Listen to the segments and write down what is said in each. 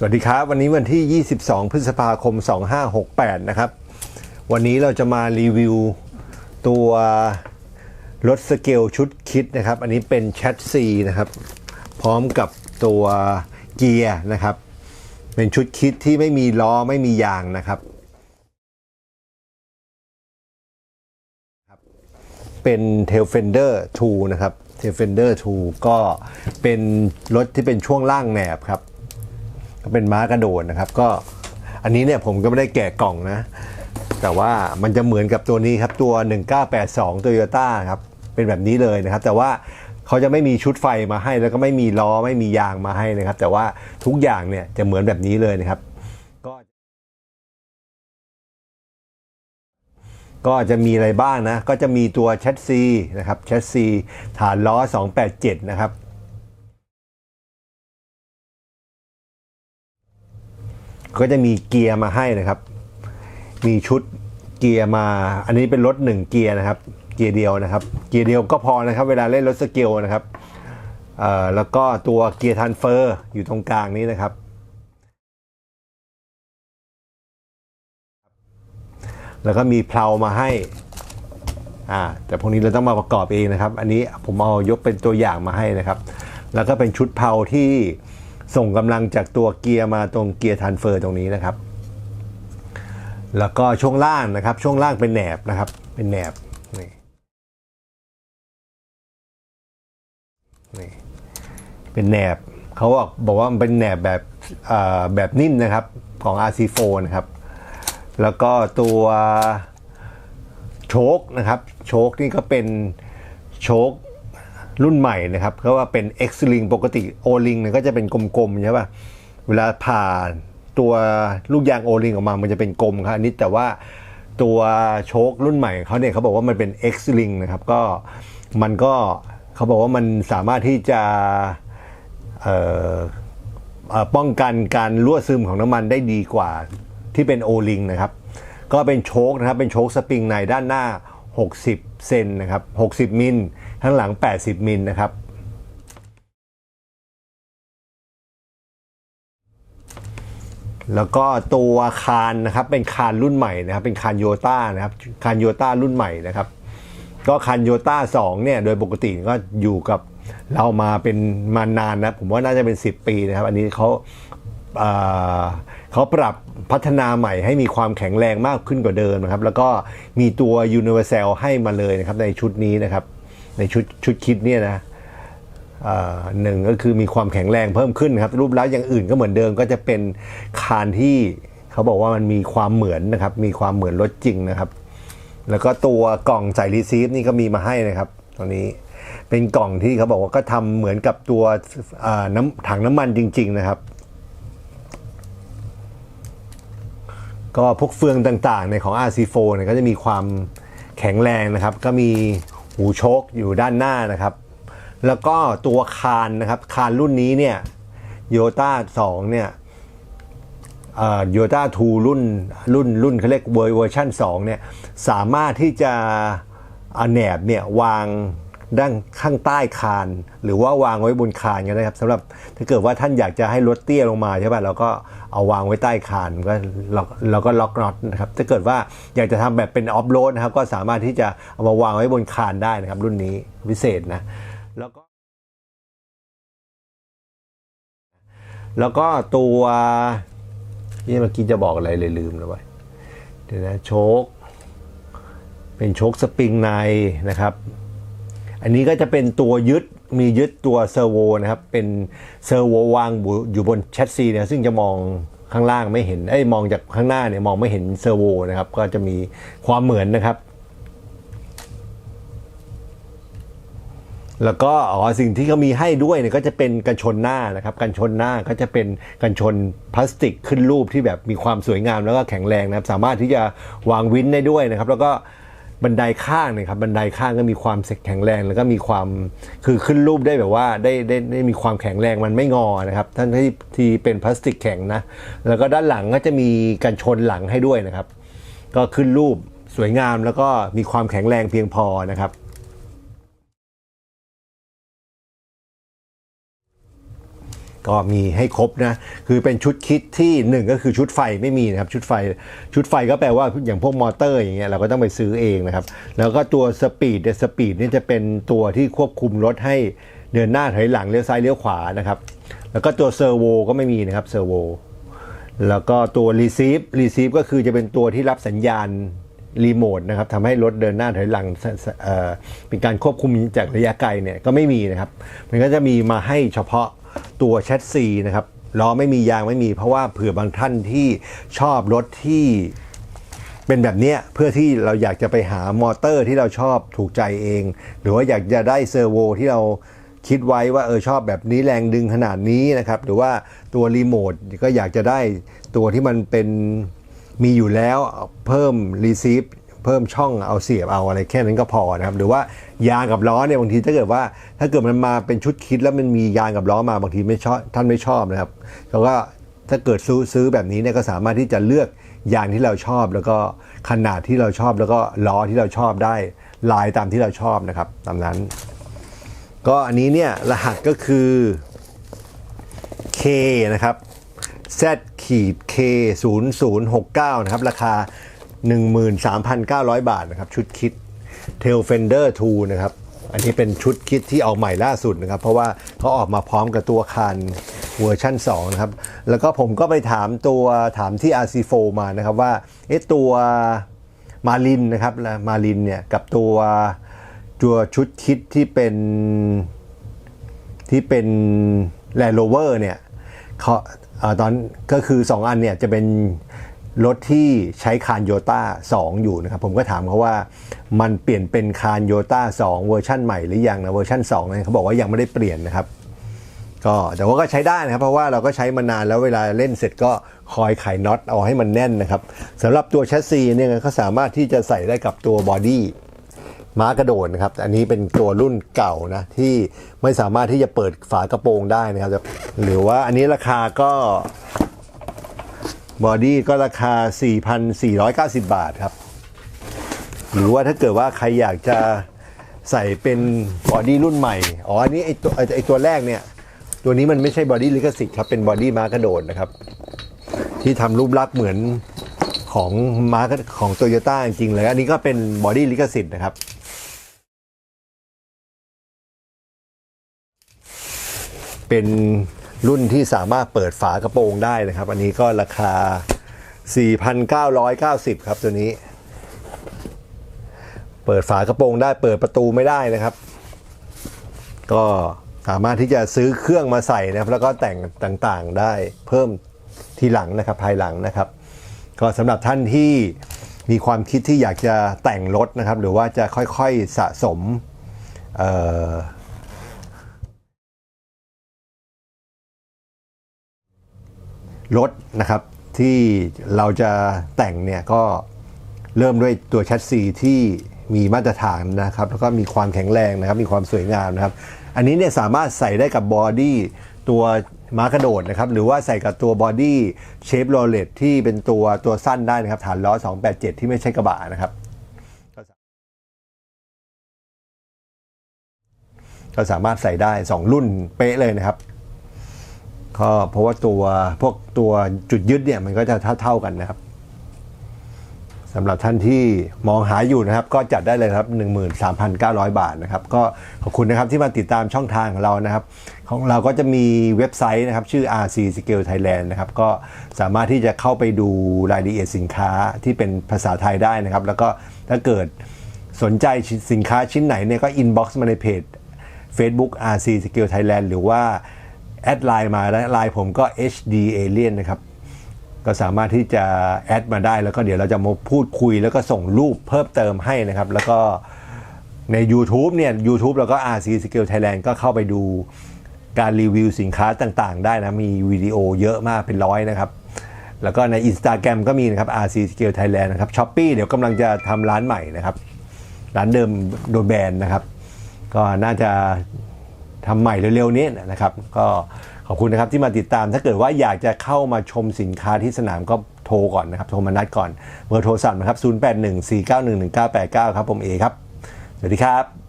สวัสดีครับ วันนี้วันที่ 22 พฤษภาคม 2568 นะครับ วันนี้เราจะมารีวิวตัวรถสเกลชุดคิดนะครับ อันนี้เป็นแชทซีนะครับ พร้อมกับตัวเกียร์นะครับ เป็นชุดคิดที่ไม่มีล้อไม่มียางนะครับ เป็น Tail Fender 2นะครับ Tail Fender 2ก็เป็นรถที่เป็นช่วงล่างแหนบครับ ก็เป็นม้ากระโดดนะครับ ก็อันนี้เนี่ยผมก็ไม่ได้แกะกล่องนะ แต่ว่ามันจะเหมือนกับตัวนี้ครับ ตัว 1982 Toyota ครับ เป็นแบบนี้เลยนะครับ แต่ว่าเขาจะไม่มีชุดไฟมาให้ แล้วก็ไม่มีล้อไม่มียางมาให้นะครับ แต่ว่าทุกอย่างเนี่ยจะเหมือนแบบนี้เลยนะครับ ก็ก็จะมีอะไรบ้างนะ ก็จะมีตัวแชสซีนะครับแชสซีฐานล้อ 287 นะครับ ก็จะมีเกียร์มาให้นะครับ มีชุดเกียร์มา อันนี้เป็นรถหนึ่งเกียร์นะครับ เกียร์เดียวนะครับ เกียร์เดียวก็พอนะครับ เวลาเล่นรถสเกลนะครับแล้วก็ตัวเกียร์ทันเฟอร์อยู่ตรงกลางนี้นะครับ แล้วก็มีเพลามาให้อ่าแต่พวกนี้เราต้องมาประกอบเองนะครับ อันนี้ผมเอายกเป็นตัวอย่างมาให้นะครับ แล้วก็เป็นชุดเพลาที่ ส่งกำลังจากตัวเกียร์มาตรงเกียร์ทันเฟอร์ตรงนี้นะครับ แล้วก็ช่วงล่างนะครับ ช่วงล่างเป็นแหนบนะครับ เป็นแหนบนี่นี่เป็นแหนบเขาบอกบอกว่ามันเป็นแหนบแบบแบบนิ่มนะครับของ RC4 นะครับ แล้วก็ตัวโชคนะครับ โชคนี่ก็เป็นโชค รุ่นใหม่นะครับเขาว่าเป็น X Ring ปกติ O Ring เนี่ยก็จะเป็นกลมๆใช่ป่ะเวลาผ่าตัวลูกยาง O Ring ออกมา มันจะเป็นกลมครับอันนี้แต่ว่าตัวโชครุ่นใหม่เขาเนี่ยเขาบอกว่ามันเป็น X Ring นะครับก็มันก็เขาบอกว่ามันสามารถที่จะป้องกันการรั่วซึมของน้ำมันได้ดีกว่าที่เป็นโอลิงนะครับ ก็เป็นโชคนะครับ เป็นโชคสปริงในด้านหน้า 60 เซนนะครับ 60 มิลข้างหลัง 80 มิลนะครับ แล้วก็ตัวคานนะครับเป็นคานรุ่นใหม่นะครับ เป็นคานโยต้านะครับคานโยต้ารุ่นใหม่นะครับ ก็คันโยต้า2เนี่ยโดยปกติก็อยู่กับเรามาเป็นมานานนะผมว่าน่าจะเป็น 10 ปีนะครับ อันนี้เขา เขาปรับพัฒนาใหม่ให้มีความแข็งแรงมากขึ้นกว่าเดิมนะครับ แล้วก็มีตัว Universal ให้มาเลยนะครับในชุดนี้นะครับ ในชุดชุดคิดเนี่ยนะหนึ่งก็คือมีความแข็งแรงเพิ่มขึ้นนครับ รูปลักษณ์อย่างอื่นก็เหมือนเดิมก็จะเป็นคานที่เขาบอกว่ามันมีความเหมือนนะครับ มีความเหมือนรถจริงนะครับ แล้วก็ตัวกล่องใส่รีซีฟนี่ก็มีมาให้นะครับตัวนี้เป็นกล่องที่เขาบอกว่าก็ทำเหมือนกับตัวน้ำถังน้ำมันจริง ๆ นะครับ ก็พวกเฟืองต่างๆในของ RC4 เนี่ยก็จะมีความแข็งแรงนะครับ ก็มีหูโชคอยู่ด้านหน้านะครับ แล้วก็ตัวคานนะครับ คานรุ่นนี้เนี่ยโยต้า2เนี่ยโยต้า2รุ่นรุ่นรุ่นเขาเรียกเวอร์ชัน2เนี่ยสามารถที่จะอาแหนบเนี่ยวางด้านข้างใต้คาน หรือว่าวางไว้บนคานก็ได้ครับสำหรับถ้าเกิดว่าท่านอยากจะให้รถเตี้ยลงมาใช่ป่ะเราก็ เอาวางไว้ใต้คานก็เราก็ล็อกน็อตนะครับถ้าเกิดว่าอยากจะทำแบบเป็นออฟโรดนะครับก็สามารถที่จะเอามาวางไว้บนคานได้นะครับ รุ่นนี้พิเศษนะแล้วก็แล้วก็ตัวนี่เมื่อกี้จะบอกอะไรเลยลืมแล้วไว้เดี๋ยวนะโชคเป็นโชคสปริงในนะครับ อันนี้ก็จะเป็นตัวยึด มียึดตัวเซอร์โวนะครับ เป็นเซอร์โววางอยู่บนแชสซีเนี่ยซึ่งจะมองข้างล่างไม่เห็นไอ้ยมองจากข้างหน้าเนี่ยมองไม่เห็นเซอร์โวนะครับ ก็จะมีความเหมือนนะครับ แล้วก็อ๋อสิ่งที่เขามีให้ด้วยเนี่ยก็จะเป็นกันชนหน้านะครับ กันชนหน้าก็จะเป็นกันชนพลาสติกขึ้นรูปที่แบบมีความสวยงามแล้วก็แข็งแรงนะครับ สามารถที่จะวางวินได้ด้วยนะครับ แล้วก็ บันไดข้างเนะครับบันไดข้างก็มีความแข็งแรง แล้วก็มีความคือขึ้นรูปได้แบบว่าได้ได้ได้มีความแข็งแรงมันไม่งอนะครับท่านที่ที่เป็นพลาสติกแข็งนะแล้วก็ด้านหลังก็จะมีกันชนหลังให้ด้วยนะครับ ก็ขึ้นรูปสวยงามแล้วก็มีความแข็งแรงเพียงพอนะครับ ก็มีให้ครบนะ คือเป็นชุดคิดที่หนึ่งก็คือชุดไฟไม่มีนะครับ ชุดไฟ ชุดไฟก็แปลว่าอย่างพวกมอเตอร์อย่างเงี้ยเราก็ต้องไปซื้อเองนะครับ แล้วก็ตัวสปีดเนี่ยสปีดนี่จะเป็นตัวที่ควบคุมรถให้เดินหน้าถอยหลังเลี้ยวซ้ายเลี้ยวขวานะครับ แล้วก็ตัวเซอร์โวก็ไม่มีนะครับเซอร์โวแล้วก็ตัว receive receive ก็คือจะเป็นตัวที่รับสัญญาณรีโมทนะครับทำให้รถเดินหน้าถอยหลังเป็นการควบคุมจากระยะไกลเนี่ยก็ไม่มีนะครับ มันก็จะมีมาให้เฉพาะ ตัวแชสซีนะครับล้อไม่มียางไม่มีเพราะว่าเผื่อบางท่านที่ชอบรถที่เป็นแบบเนี้ยเพื่อที่เราอยากจะไปหามอเตอร์ที่เราชอบถูกใจเอง หรือว่าอยากจะได้เซอร์โวที่เราคิดไว้ว่าเออชอบแบบนี้แรงดึงขนาดนี้นะครับ หรือว่าตัวรีโมทก็อยากจะได้ตัวที่มันเป็นมีอยู่แล้วเพิ่มรีซีฟ เพิ่มช่องเอาเสียบเอาอะไรแค่นั้นก็พอนะครับ หรือว่ายางกับล้อเนี่ยบางทีถ้าเกิดว่า ถ้าเกิดมันมาเป็นชุดคิดแล้วมันมียางกับล้อมาบางทีไม่ชอบท่านไม่ชอบนะครับเขาก็ถ้าเกิดซื้อซื้อแบบนี้เนี่ยก็สามารถที่จะเลือกยางที่เราชอบ แล้วก็ขนาดที่เราชอบ แล้วก็ล้อที่เราชอบได้ลายตามที่เราชอบนะครับ ตามนั้น ก็อันนี้เนี่ยรหัสก็คือ K นะครับ Z ขีด K 0 0 6 9นะครับ ราคา 13,900 บาทนะครับ ชุดคิด Tail Fender 2 นะครับ อันนี้เป็นชุดคิดที่เอาใหม่ล่าสุดนะครับ เพราะว่าเขาออกมาพร้อมกับตัวคันเวอร์ชั่น 2 นะครับ แล้วก็ผมก็ไปถามตัวถามที่ RC4 มานะครับว่าเอ๊ะตัวมาลินนะครับมาลินเนี่ยกับตัวตัวชุดคิดที่เป็นที่เป็น Land Rover เนี่ยเขาตอนก็คือ 2 อันเนี่ยจะเป็น รถที่ใช้คานโยต้า2 อยู่นะครับ ผมก็ถามเขาว่ามันเปลี่ยนเป็นคานโยต้า2เวอร์ชั่นใหม่หรือยังนะเวอร์ชั่น2เนี่ยเขาบอกว่ายังไม่ได้เปลี่ยนนะครับ ก็แต่ว่าก็ใช้ได้นะครับ เพราะว่าเราก็ใช้มานานแล้วเวลาเล่นเสร็จก็คอยไขน็อตเอาให้มันแน่นนะครับสำหรับตัวแชสซีเนี่ยก็สามารถที่จะใส่ได้กับตัวบอดี้ม้ากระโดดนะครับ อันนี้เป็นตัวรุ่นเก่านะ ที่ไม่สามารถที่จะเปิดฝากระโปรงได้นะครับ หรือว่าอันนี้ราคาก็ บอดี้ก็ราคา 4,490 บาทครับ หรือว่าถ้าเกิดว่าใครอยากจะใส่เป็นบอดี้รุ่นใหม่ อ๋อ อันนี้ไอตัวไอตัวแรกเนี่ย ตัวนี้มันไม่ใช่บอดี้ลิขสิทธิ์ครับ เป็นบอดี้ม้ากระโดดนะครับ ที่ทำรูปลักษณ์เหมือนของมาของโตโยต้าจริงๆเลย อันนี้ก็เป็นบอดี้ลิขสิทธิ์นะครับ เป็น รุ่นที่สามารถเปิดฝากระโปรงได้นะครับ อันนี้ก็ราคา 4,990 ครับตัวนี้ เปิดฝากระโปรงได้เปิดประตูไม่ได้นะครับ ก็สามารถที่จะซื้อเครื่องมาใส่นะครับ แล้วก็แต่งต่างๆได้เพิ่มทีหลังนะครับภายหลังนะครับ ก็สำหรับท่านที่มีความคิดที่อยากจะแต่งรถนะครับ หรือว่าจะค่อยๆสะสมเอ่อ รถนะครับที่เราจะแต่งเนี่ยก็เริ่มด้วยตัวแชสซีที่มีมาตรฐานนะครับ แล้วก็มีความแข็งแรงนะครับ มีความสวยงามนะครับ อันนี้เนี่ยสามารถใส่ได้กับบอดี้ตัวม้ากระโดดนะครับ หรือว่าใส่กับตัวบอดี้เชฟโรเลตที่เป็นตัวตัวสั้นได้นะครับ ฐานล้อ 287 ที่ไม่ใช่กระบะนะครับ ก็สามารถใส่ได้ 2 รุ่นเป๊ะเลยนะครับ ก็เพราะว่าตัวพวกตัวจุดยึดเนี่ยมันก็จะเท่าๆกันนะครับสำหรับท่านที่มองหาอยู่นะครับ ก็จัดได้เลยครับ 13,900 บาทนะครับ ก็ขอบคุณนะครับที่มาติดตามช่องทางของเรานะครับ ของเราก็จะมีเว็บไซต์นะครับ ชื่อ RC Scale Thailand นะครับ ก็สามารถที่จะเข้าไปดูรายละเอียดสินค้าที่เป็นภาษาไทยได้นะครับ แล้วก็ถ้าเกิดสนใจสินค้าชิ้นไหนเนี่ยก็ inbox มาในเพจ Facebook RC Skill Thailand หรือว่า แอดไลน์มาแล้วไลน์ผมก็ HD Alien นะครับก็สามารถที่จะแอดมาได้แล้วก็เดี๋ยวเราจะมาพูดคุยแล้วก็ส่งรูปเพิ่มเติมให้นะครับ แล้วก็ใน YouTube เนี่ย YouTube แล้วก็ RC Skill Thailand ก็เข้าไปดูการรีวิวสินค้าต่างๆ ได้นะ มีวิดีโอเยอะมากเป็นร้อยนะครับ แล้วก็ใน Instagram ก็มีนะครับ RC Skill Thailand นะครับ Shopee เดี๋ยวกำลังจะทำร้านใหม่นะครับ ร้านเดิมโดนแบนนะครับ ก็น่าจะ ทำใหม่เร็วๆนี้นะครับ ก็ขอบคุณนะครับที่มาติดตาม ถ้าเกิดว่าอยากจะเข้ามาชมสินค้าที่สนามก็โทรก่อนนะครับโทรมานัดก่อนเบอร์โทรศัพท์นะครับ 0814911989 ครับผมเอครับ สวัสดีครับ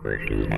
Squishy